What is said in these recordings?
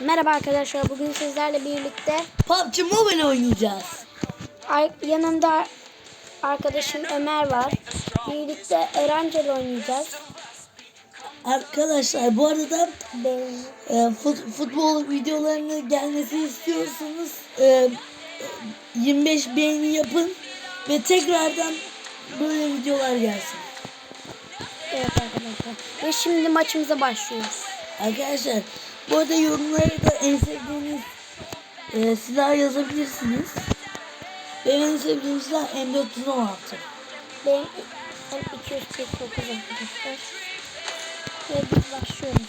Merhaba arkadaşlar. Bugün sizlerle birlikte PUBG Mobile oynayacağız. ar- yanımda arkadaşım Ömer var. Birlikte Erencel oynayacağız. Arkadaşlar bu arada e, fut- futbol videolarının gelmesini istiyorsanız e, 25 beğeni yapın ve tekrardan böyle videolar gelsin. evet arkadaşlar. Ve şimdi maçımıza başlıyoruz. Arkadaşlar bu arada yorumlara da en sevdiğiniz e, silah yazabilirsiniz. Benim en sevdiğim silah M416. Benim M249 arkadaşlar. Ve biz başlıyoruz.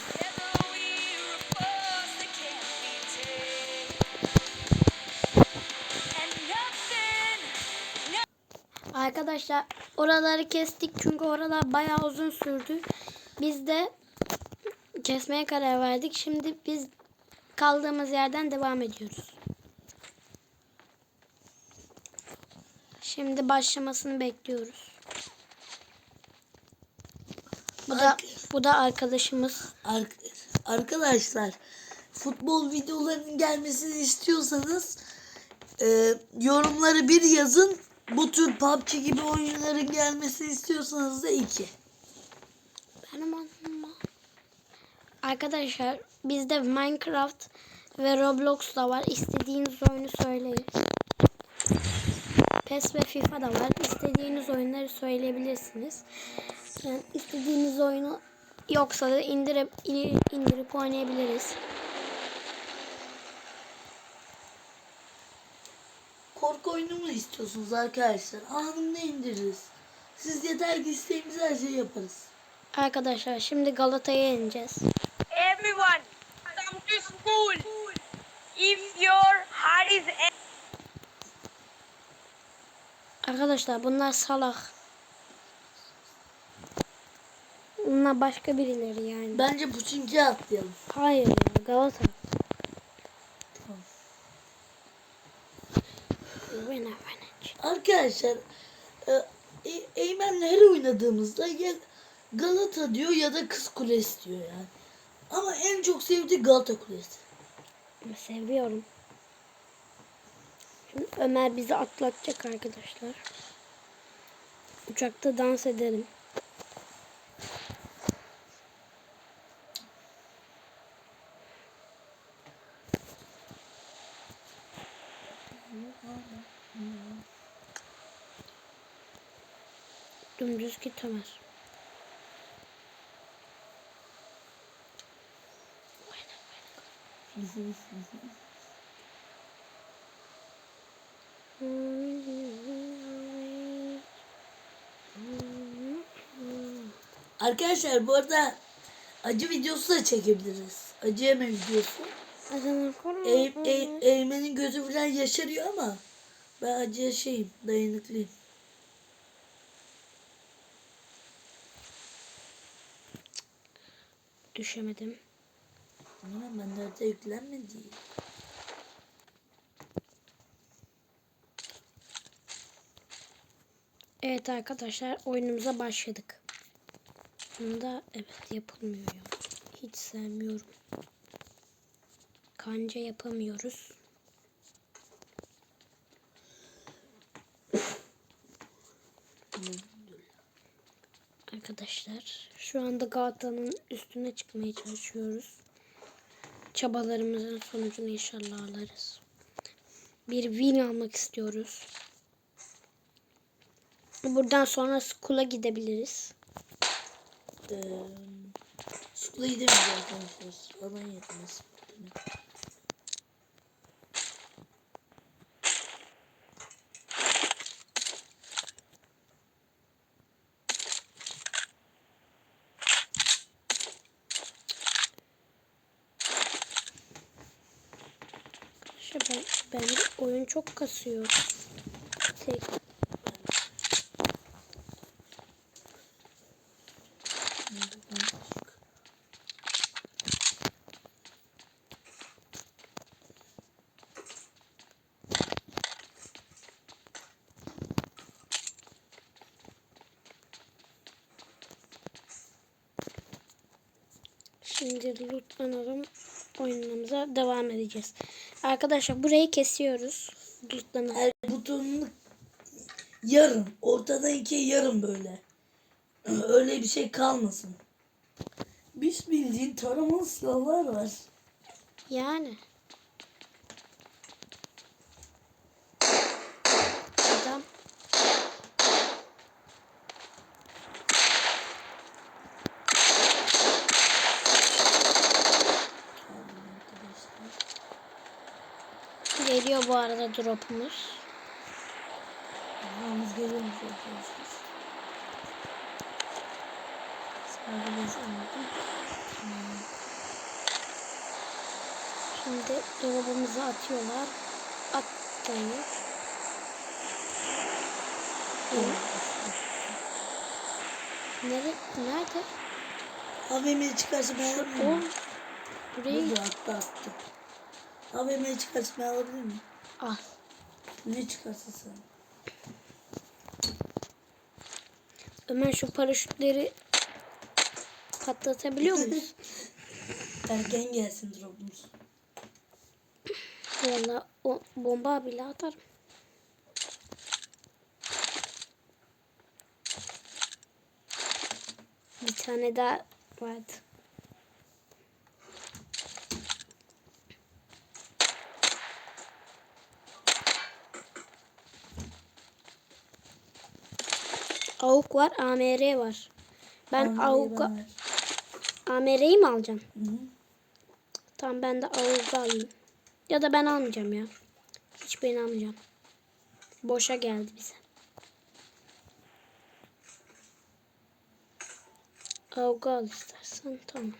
Arkadaşlar oraları kestik çünkü oralar bayağı uzun sürdü. Biz de kesmeye karar verdik. Şimdi biz kaldığımız yerden devam ediyoruz. Şimdi başlamasını bekliyoruz. Bu da bu da arkadaşımız. Ar- arkadaşlar futbol videolarının gelmesini istiyorsanız e, yorumları bir yazın. Bu tür PUBG gibi oyunların gelmesini istiyorsanız da iki. Benim adıma. Arkadaşlar bizde Minecraft ve Roblox da var. İstediğiniz oyunu söyleyin. PES ve FIFA da var. İstediğiniz oyunları söyleyebilirsiniz. Yani istediğiniz oyunu yoksa da indirip indirip oynayabiliriz. Korku oyunu mu istiyorsunuz arkadaşlar? Anında indiririz. Siz yeter ki isteğimiz her şeyi yaparız. Arkadaşlar şimdi Galata'ya ineceğiz. School. If your heart is Arkadaşlar bunlar salak. Bunlar başka birileri yani. Bence Puçinki'ye atlayalım. Hayır ya Galata. Vene. Arkadaşlar e, e, Eymen'le her oynadığımızda ya Galata diyor ya da Kız Kulesi diyor yani. Ama en çok sevdiği Galata Kulesi. Ben seviyorum. Şimdi Ömer bizi atlatacak arkadaşlar. Uçakta dans edelim. Dümdüz git Ömer. Arkadaşlar bu arada acı videosu da çekebiliriz. Acı yeme videosu. Ey, ey, Eymen'in gözü falan yaşarıyor ama ben acıya şeyim dayanıklıyım. Düşemedim. Ama ben nerede yüklenmedi. Evet arkadaşlar oyunumuza başladık. Bunda evet yapılmıyor ya. Hiç sevmiyorum. Kanca yapamıyoruz. Arkadaşlar şu anda Galata'nın üstüne çıkmaya çalışıyoruz. Çabalarımızın sonucunu inşallah alırız. Bir win almak istiyoruz. Buradan sonra Skull'a gidebiliriz. Ee, Sukula gidemeyiz arkadaşlar. Alan yetmez. Ben, ben oyun çok kasıyor. Tek. Şimdi lootlanalım. Oyunumuza devam edeceğiz. Arkadaşlar burayı kesiyoruz. Lootlanalım. Her butonun yarım. Ortada iki yarım böyle. Öyle bir şey kalmasın. Biz bildiğin taramalı silahlar var. Yani. Geliyor bu arada drop'umuz. Yalnız. Sadece anladım. Şimdi dolabımızı atıyorlar. Atlayı. Nere nerede? AVM'yi çıkarsa ben miyim? burayı Burada attı attı. AVM'yi çıkarsa ben alabilir miyim? al. Ne çıkarsa sen. Ömer şu paraşütleri patlatabiliyor muyuz? Erken gelsin drop'umuz. Valla o bomba bile atarım. Bir tane daha vardı. Avuk var, AMR var. Ben ver. AMR'yi mi alacağım? Hı hı. Tamam ben de Avuk'u alayım. Ya da ben almayacağım ya. Hiçbirini almayacağım. Boşa geldi bize. Avuk'u al istersen. Tamam.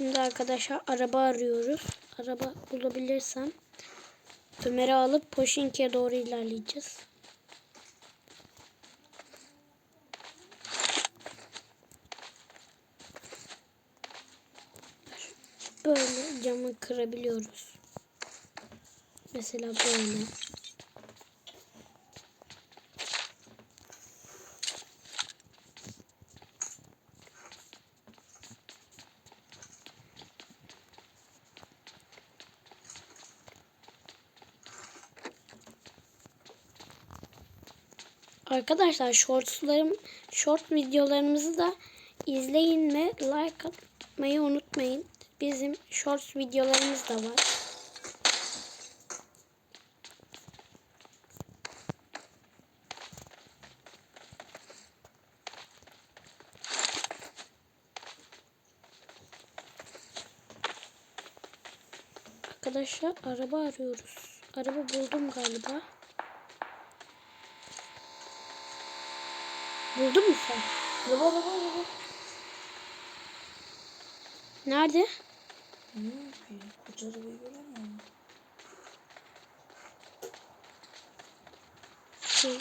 Şimdi arkadaşlar araba arıyoruz. Araba bulabilirsem Ömer'i alıp Poşinki'ye doğru ilerleyeceğiz. Böyle camı kırabiliyoruz. Mesela böyle. Arkadaşlar shortslarım, short videolarımızı da izleyin ve like atmayı unutmayın. Bizim shorts videolarımız da var. Arkadaşlar araba arıyoruz. Araba buldum galiba. Buldun mu sen? Araba araba araba. Nerede? Hı, bir koca arabayı göremiyor musun? Şey.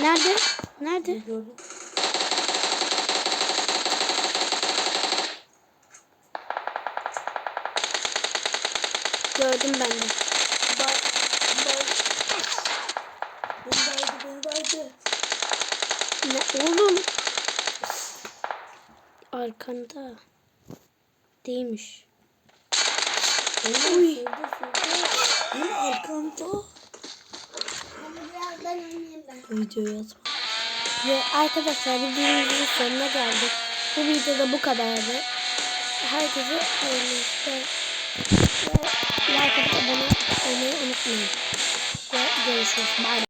Nerede? Nerede? Gördüm. Gördüm ben de. Bak, bak. Beni daydı, Ne oğlum? Arkanda. Değilmiş. Solda. Benim arkamda. Videoyu atma. Ve arkadaşlar videomuzun sonuna geldik. Bu videoda bu kadardı. Herkese hayırlı işler. Ve like atıp abone olmayı unutmayın. Ve görüşürüz. Bye.